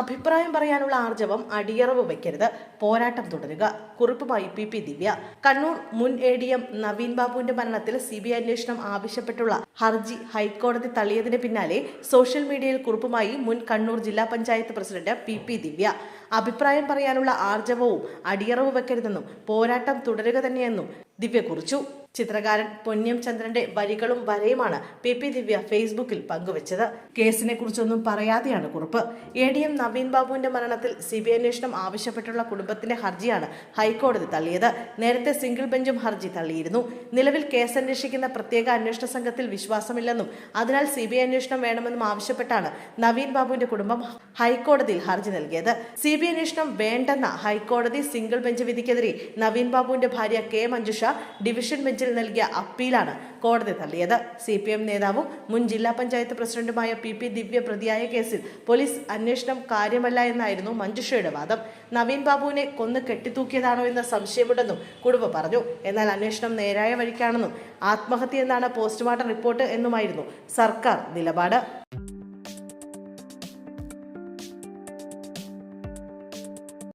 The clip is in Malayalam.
അഭിപ്രായം പറയാനുള്ള ആർജവം അടിയറവ് വയ്ക്കരുത്. പോരാട്ടം തുടരുക. കുറിപ്പുമായി പി പി ദിവ്യ. കണ്ണൂർ മുൻ എ ഡി എം നവീൻ ബാബുവിന്റെ മരണത്തിൽ സി ബി ഐ അന്വേഷണം ആവശ്യപ്പെട്ടുള്ള ഹർജി ഹൈക്കോടതി തള്ളിയതിന് പിന്നാലെ സോഷ്യൽ മീഡിയയിൽ കുറിപ്പുമായി മുൻ കണ്ണൂർ ജില്ലാ panchayat president P P Divya. അഭിപ്രായം പറയാനുള്ള ആർജവവും അടിയറവ് വയ്ക്കരുതെന്നും പോരാട്ടം തുടരുക തന്നെയെന്നും ദിവ്യ കുറിച്ചു. ചിത്രകാരൻ പൊന്നം ചന്ദ്രന്റെ വരികളും വരയുമാണ് പി പി ദിവ്യ ഫേസ്ബുക്കിൽ പങ്കുവച്ചത്. കേസിനെ കുറിച്ചൊന്നും പറയാതെയാണ് കുറിപ്പ്. എ ഡി എം നവീൻ ബാബുവിന്റെ മരണത്തിൽ സി ബി അന്വേഷണം ആവശ്യപ്പെട്ടുള്ള കുടുംബത്തിന്റെ ഹർജിയാണ് ഹൈക്കോടതി തള്ളിയത്. നേരത്തെ സിംഗിൾ ബെഞ്ചും ഹർജി തള്ളിയിരുന്നു. നിലവിൽ കേസ് അന്വേഷിക്കുന്ന പ്രത്യേക അന്വേഷണ സംഘത്തിൽ വിശ്വാസമില്ലെന്നും അതിനാൽ സി ബി ഐ അന്വേഷണം വേണമെന്നും ആവശ്യപ്പെട്ടാണ് നവീൻ ബാബുവിന്റെ കുടുംബം ഹൈക്കോടതിയിൽ ഹർജി നൽകിയത്. സി ബി അന്വേഷണം വേണ്ടെന്ന ഹൈക്കോടതി സിംഗിൾ ബെഞ്ച് വിധിക്കെതിരെ നവീൻ ബാബുവിന്റെ ഭാര്യ കെ മഞ്ജുഷ ഡിവിഷൻ ബെഞ്ചിൽ നൽകിയ അപ്പീലാണ് കോടതി തള്ളിയത്. സി പി എം നേതാവും മുൻ ജില്ലാ പഞ്ചായത്ത് പ്രസിഡന്റുമായ പി പി ദിവ്യ പ്രതിയായ കേസിൽ പോലീസ് അന്വേഷണം കാര്യമല്ല എന്നായിരുന്നു മഞ്ജുഷയുടെ വാദം. നവീൻ ബാബുവിനെ കൊന്ന് കെട്ടിത്തൂക്കിയതാണോ എന്ന സംശയമുണ്ടെന്നും കുടുംബം പറഞ്ഞു. എന്നാൽ അന്വേഷണം നേരായ വഴിക്കാണെന്നും ആത്മഹത്യ എന്നാണ് പോസ്റ്റ്മോർട്ടം റിപ്പോർട്ട് എന്നുമായിരുന്നു സർക്കാർ നിലപാട്.